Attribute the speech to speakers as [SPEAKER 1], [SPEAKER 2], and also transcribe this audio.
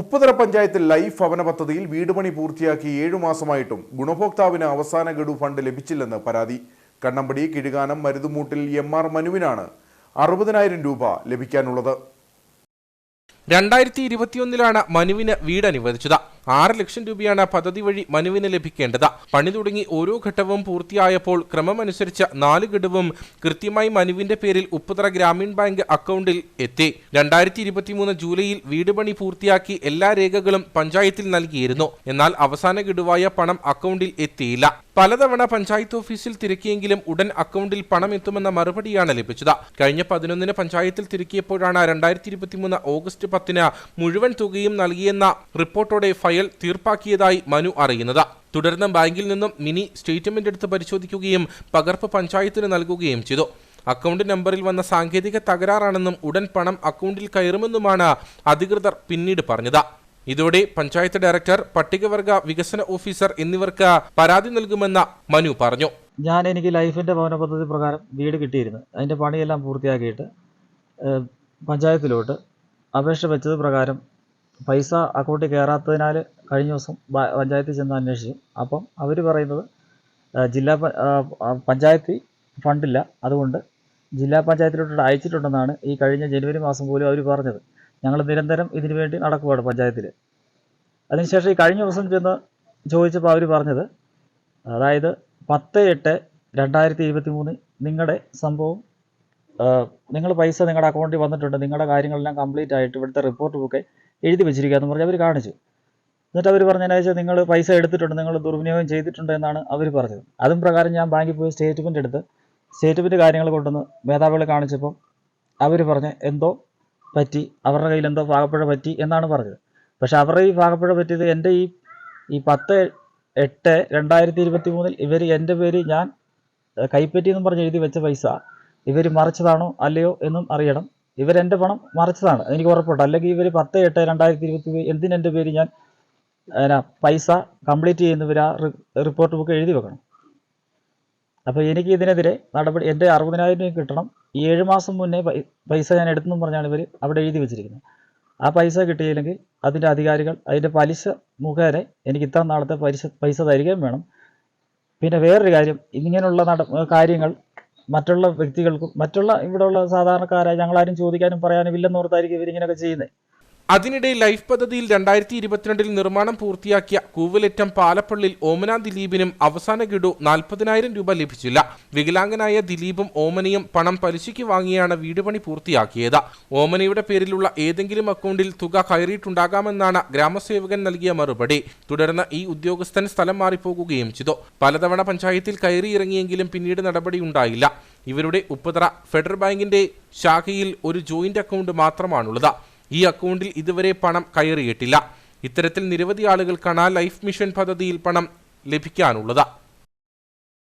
[SPEAKER 1] ഉപ്പുതറ പഞ്ചായത്തിൽ ലൈഫ് ഭവന പദ്ധതിയിൽ വീടുപണി പൂർത്തിയാക്കി ഏഴു മാസമായിട്ടും ഗുണഭോക്താവിന് അവസാന ഗഡു ഫണ്ട് ലഭിച്ചില്ലെന്ന് പരാതി. കണ്ണമ്പടി കിഴുകാനം മരുതുമൂട്ടിൽ എം ആർ മനുവിനാണ് അറുപതിനായിരം രൂപ ലഭിക്കാനുള്ളത്.
[SPEAKER 2] രണ്ടായിരത്തി ഇരുപത്തിയൊന്നിലാണ് മനുവിന് വീട് അനുവദിച്ചത് ആറ് ലക്ഷം രൂപയാണ് പദ്ധതി വഴി മനുവിന് ലഭിക്കേണ്ടത്. പണി തുടങ്ങി ഓരോ ഘട്ടവും പൂർത്തിയായപ്പോൾ ക്രമമനുസരിച്ച് നാല് ഗഡുവും കൃത്യമായി മനുവിന്റെ പേരിൽ ഉപ്പുതറ ഗ്രാമീൺ ബാങ്ക് അക്കൗണ്ടിൽ എത്തി. രണ്ടായിരത്തി ഇരുപത്തിമൂന്ന് ജൂലൈയിൽ വീട് പണി പൂർത്തിയാക്കി എല്ലാ രേഖകളും പഞ്ചായത്തിൽ നൽകിയിരുന്നു. എന്നാൽ അവസാന ഗഡുവായ പണം അക്കൗണ്ടിൽ എത്തിയില്ല. പലതവണ പഞ്ചായത്ത് ഓഫീസിൽ തിരക്കിയെങ്കിലും ഉടൻ അക്കൗണ്ടിൽ പണം എത്തുമെന്ന മറുപടിയാണ് ലഭിച്ചത്. കഴിഞ്ഞ പതിനൊന്നിന് പഞ്ചായത്തിൽ തിരക്കിയപ്പോഴാണ് രണ്ടായിരത്തി ഇരുപത്തിമൂന്ന് ഓഗസ്റ്റ് പത്തിന് മുഴുവൻ തുകയും നൽകിയെന്ന റിപ്പോർട്ടോടെ ഫയൽ തീർപ്പാക്കിയതായി മനു അറിയുന്നത്. തുടർന്ന് ബാങ്കിൽ നിന്നും മിനി സ്റ്റേറ്റ്മെന്റ് എടുത്ത് പരിശോധിക്കുകയും പകർപ്പ് പഞ്ചായത്തിന് നൽകുകയും ചെയ്തു. അക്കൗണ്ട് നമ്പറിൽ വന്ന സാങ്കേതിക തകരാറാണെന്നും ഉടൻ പണം അക്കൗണ്ടിൽ കയറുമെന്നുമാണ് അധികൃതർ പിന്നീട് പറഞ്ഞത്. ഇതോടെ പഞ്ചായത്ത് ഡയറക്ടർ പട്ടികവർഗ വികസന ഓഫീസർ എന്നിവർക്ക് പരാതി നൽകുമെന്ന മനു പറഞ്ഞു.
[SPEAKER 3] ഞാൻ എനിക്ക് ലൈഫിന്റെ ഭവന പദ്ധതി പ്രകാരം വീട് കിട്ടിയിരുന്നു. അതിന്റെ പണിയെല്ലാം പൂർത്തിയാക്കിയിട്ട് പഞ്ചായത്തിലോട്ട് അപേക്ഷ വെച്ചത് പ്രകാരം പൈസ അക്കൗണ്ടിൽ കയറാത്തതിനാൽ കഴിഞ്ഞ ദിവസം പഞ്ചായത്തിൽ ചെന്ന് അന്വേഷിച്ചു. അപ്പം അവർ പറയുന്നത് ജില്ലാ പഞ്ചായത്തിൽ ഫണ്ടില്ല. അതുകൊണ്ട് ജില്ലാ പഞ്ചായത്തിലോട്ട് അയച്ചിട്ടുണ്ടെന്നാണ് ഈ കഴിഞ്ഞ ജനുവരി മാസം പോലും അവർ പറഞ്ഞത്. ഞങ്ങൾ നിരന്തരം ഇതിനു വേണ്ടി നടക്കുകയാണ് പഞ്ചായത്തിൽ. അതിനുശേഷം ഈ കഴിഞ്ഞ ദിവസം ചെന്ന് ചോദിച്ചപ്പോൾ അവർ പറഞ്ഞത് അതായത് പത്ത് എട്ട് രണ്ടായിരത്തി ഇരുപത്തി മൂന്ന് നിങ്ങളുടെ സംഭവം നിങ്ങൾ പൈസ നിങ്ങളുടെ അക്കൗണ്ടിൽ വന്നിട്ടുണ്ട് നിങ്ങളുടെ കാര്യങ്ങളെല്ലാം കംപ്ലീറ്റ് ആയിട്ട് ഇവിടുത്തെ റിപ്പോർട്ട് ബുക്ക് എഴുതി വെച്ചിരിക്കുക എന്ന് പറഞ്ഞ് അവർ കാണിച്ചു. എന്നിട്ട് അവർ പറഞ്ഞതിനനുസരിച്ച് നിങ്ങൾ പൈസ എടുത്തിട്ടുണ്ട് നിങ്ങൾ ദുർവിനിയോഗം ചെയ്തിട്ടുണ്ട് എന്നാണ് അവർ പറഞ്ഞത്. അതും പ്രകാരം ഞാൻ ബാങ്കിൽ പോയി സ്റ്റേറ്റ്മെന്റ് എടുത്ത് സ്റ്റേറ്റ്മെന്റ് കാര്യങ്ങൾ കൊണ്ടുവന്ന് മേധാവികളെ കാണിച്ചപ്പോൾ അവർ പറഞ്ഞ് എന്തോ പറ്റി അവരുടെ കയ്യിൽ എന്തോ ഭാഗപ്പുഴ പറ്റി എന്നാണ് പറഞ്ഞത്. പക്ഷെ അവരുടെ ഈ ഭാഗപ്പുഴ പറ്റിയത് എന്റെ ഈ ഈ പത്ത് എട്ട് രണ്ടായിരത്തി ഇരുപത്തി മൂന്നിൽ ഇവർ എന്റെ പേര് ഞാൻ കൈപ്പറ്റി എന്നും പറഞ്ഞ് എഴുതി വെച്ച പൈസ ഇവർ മറിച്ചതാണോ അല്ലയോ എന്നും അറിയണം. ഇവരെന്റെ പണം മറിച്ചതാണ്. എനിക്ക് ഉറപ്പുണ്ട്. അല്ലെങ്കിൽ ഇവർ പത്ത് എട്ട് രണ്ടായിരത്തി ഇരുപത്തി എന്തിനെന്റെ പേര് ഞാൻ പൈസ കംപ്ലീറ്റ് ചെയ്യുന്നവർ ആ റിപ്പോർട്ട് ബുക്ക് എഴുതി വെക്കണം. അപ്പോൾ എനിക്ക് ഇതിനെതിരെ നടപടി എന്റെ അറുപതിനായിരം രൂപ കിട്ടണം. ഈ ഏഴ് മാസം മുന്നേ പൈസ ഞാൻ എടുത്തെന്നും പറഞ്ഞാണ് ഇവർ അവിടെ എഴുതി വെച്ചിരിക്കുന്നത്. ആ പൈസ കിട്ടിയില്ലെങ്കിൽ അതിന്റെ അധികാരികൾ അതിന്റെ പലിശ മുഖേന എനിക്ക് ഇത്ര നാളത്തെ പലിശ പൈസ തരികയും വേണം. പിന്നെ വേറൊരു കാര്യം ഇങ്ങനെയുള്ള നട കാര്യങ്ങൾ മറ്റുള്ള വ്യക്തികൾക്കും മറ്റുള്ള ഇവിടെയുള്ള സാധാരണക്കാരായ ഞങ്ങളാരും ചോദിക്കാനും പറയാനും ഇല്ലെന്നോർത്തായിരിക്കും ഇവരിങ്ങനെയൊക്കെ ചെയ്യുന്നത്.
[SPEAKER 2] അതിനിടെ ലൈഫ് പദ്ധതിയിൽ രണ്ടായിരത്തി ഇരുപത്തിരണ്ടിൽ നിർമ്മാണം പൂർത്തിയാക്കിയ കൂവലറ്റം പാലപ്പള്ളിയിൽ ഓമന ദിലീപിനും അവസാന ഗഡു നാൽപ്പതിനായിരം രൂപ ലഭിച്ചില്ല. വികലാംഗനായ ദിലീപും ഓമനയും പണം പലിശയ്ക്ക് വാങ്ങിയാണ് വീട് പണി പൂർത്തിയാക്കിയത്. ഓമനയുടെ പേരിലുള്ള ഏതെങ്കിലും അക്കൗണ്ടിൽ തുക കയറിയിട്ടുണ്ടാകാമെന്നാണ് ഗ്രാമസേവകൻ നൽകിയ മറുപടി. തുടർന്ന് ഈ ഉദ്യോഗസ്ഥൻ സ്ഥലം മാറിപ്പോകുകയും ചെയ്തു. പലതവണ പഞ്ചായത്തിൽ കയറിയിറങ്ങിയെങ്കിലും പിന്നീട് നടപടി ഉണ്ടായില്ല. ഇവരുടെ ഉപ്പുതറ ഫെഡറൽ ബാങ്കിന്റെ ശാഖയിൽ ഒരു ജോയിന്റ് അക്കൗണ്ട് മാത്രമാണുള്ളത്. ഈ അക്കൗണ്ടിൽ ഇതുവരെ പണം കയറിയിട്ടില്ല. ഇത്തരത്തിൽ നിരവധി ആളുകൾക്കാണ് ലൈഫ് മിഷൻ പദ്ധതിയിൽ പണം ലഭിക്കാനുള്ളത്.